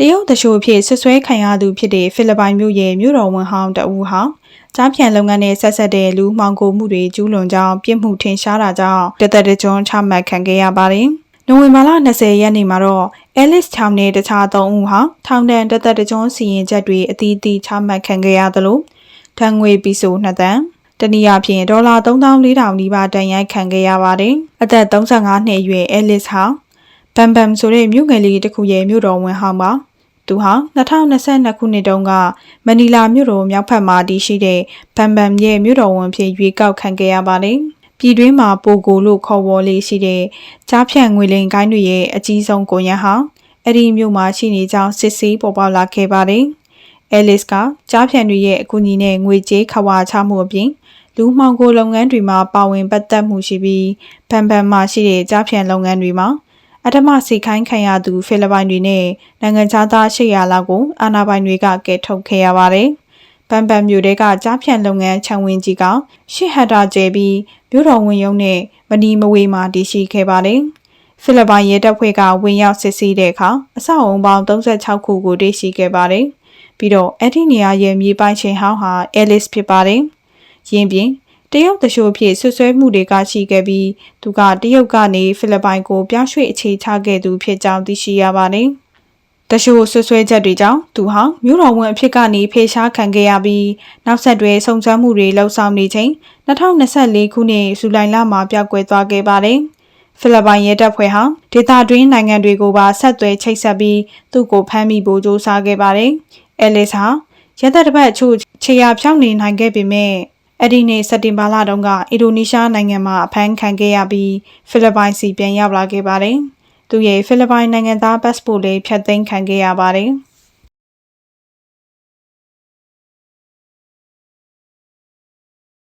တရုတ်တရှို့ဖြစ်ဆွဆွဲခံရသူဖြစ်တဲ့ဖိလစ်ပိုင်မြို့ရဲ့မြို့တော်ဝန်ဟောင်းတဦးဟာကြားဖြန့်လုပ်ငန်းနဲ့ဆက်ဆက်တဲ့လူမှောင်ခိုမှုတွေကျူးလွန်ကြောင်းပြစ်မှုထင်ရှားတာကြောင့်တသက်တကြွချမှတ်ခံခဲ့ရပါတယ်။နိုဝင်ဘာလ20ရက်နေ့မှာတော့ Alice Town နဲ့တခြား၃ဦးဟာထောင်ဒဏ်တသက်တကြွစီရင်ချက်တွေအသီးသီးချမှတ်ခံခဲ့ရသလိုထံငွေပီဆို2တန်းတနည်းအားဖြင့်ဒေါ်လာ3400နီးပါးတန်ရိုက်ခံခဲ့ရပါတယ်။အသက်35နှစ်အရွယ် Alice ဟာဘမ်ဘမ်ဆိုတဲ့မြို့ငယ်လေးတစ်ခုရဲ့မြို့တော်ဝန်ဟောင်းပါ သူဟာ2022ခုနှစ်တုန်းကမနီလာမြို့တော်မြောက်ဘက်မှာတည်ရှိတဲ့ဘမ်ဘမ်ရဲ့မြို့တော်ဝန်ဖြစ်ရွေးကောက်ခံခဲ့ရပါတယ်ပြည်တွင်းမှာပိုကိုလို့ခေါ်ဝေါ်လေးရှိတဲ့ကြားဖြန့်ငွေလိမ်ကိုင်းတွေရဲ့အကြီးဆုံးကိုရန်ဟာအဲ့ဒီမြို့မှာရှိနေကြောင်းစစ်ဆေးပေါ်ပေါက်လာခဲ့ပါတယ်အဲလစ်ကကြားဖြန့်တွေရဲ့အကူအညီနဲ့ငွေကြေးခဝါချမှုအပြင်လူမှောင်ခိုလုပ်ငန်းတွေမှာပါဝင်ပတ်သက်မှုရှိပြီးဘန်ဘန်မှာရှိတဲ့ကြားဖြန့်လုပ်ငန်းတွေမှာ အထမစီခိုင်းခံရသူဖိလစ်ပိုင်တွေနဲ့နိုင်ငံခြားသား800လောက်ကိုအာဏာပိုင်တွေကကယ်ထုတ်ခဲ့ရပါတယ်။ပန်ပန်မြို့တဲကကြားဖြန့်လုပ်ငန်းခြံဝင်ကြီးကရှစ်ဟက်တာကျဲပြီးမြို့တော်ဝင်ရုံးနဲ့မနီမဝေးမှာတည်ရှိခဲ့ပါတယ်။ဖိလစ်ပိုင်ရဲတပ်ဖွဲ့ကဝင်ရောက်စစ်ဆေးတဲ့အခါအဆောက်အုံပေါင်း36ခုကိုတွေ့ရှိခဲ့ပါတယ်။ပြီးတော့အဲ့ဒီနေရာရဲ့မြေပိုင်ရှင်ဟောင်းဟာအဲလစ်ဖြစ်ပါတယ်။ယင်းပြင် တရုတ်တရှို့ဖြစ်ဆွဆွဲမှုတွေကရှိခဲ့ပြီးသူကတရုတ်ကနေဖိလစ်ပိုင်ကိုပြောင်းရွှေ့အခြေချခဲ့သူဖြစ်ကြောင်းသိရှိရပါတယ်။တရှို့ဆွဆွဲချက်တွေကြောင့်သူဟာမြို့တော်ဝန်အဖြစ်ကနေဖေရှားခံခဲ့ရပြီးနောက်ဆက်တွဲစုံစမ်းမှုတွေလှုပ်ဆောင်နေချိန်2024ခုနှစ်ဇူလိုင်လမှာပြောက်ကွယ်သွားခဲ့ပါတယ်။ဖိလစ်ပိုင်ရဲတပ်ဖွဲ့ဟာဒေသတွင်းနိုင်ငံတွေကိုပါဆက်သွယ်ချိတ်ဆက်ပြီးသူ့ကိုဖမ်းမိဖို့ကြိုးစားခဲ့ပါတယ်။အဲလစ်ဟာရဲတပ်တစ်ပတ်အချို့ခြေရာဖြောင်းနေနိုင်ခဲ့ပေမဲ့ အဲ့ဒီနေ့စက်တင်ဘာလတုန်းကအင်ဒိုနီးရှားနိုင်ငံမှာအဖမ်းခံခဲ့ရပြီးဖိလစ်ပိုင်စီပြန်ရောက်လာခဲ့ပါတယ်။သူရဲ့ဖိလစ်ပိုင်နိုင်ငံသားပတ်စပို့လေးဖျက်သိမ်းခံခဲ့ရပါတယ်။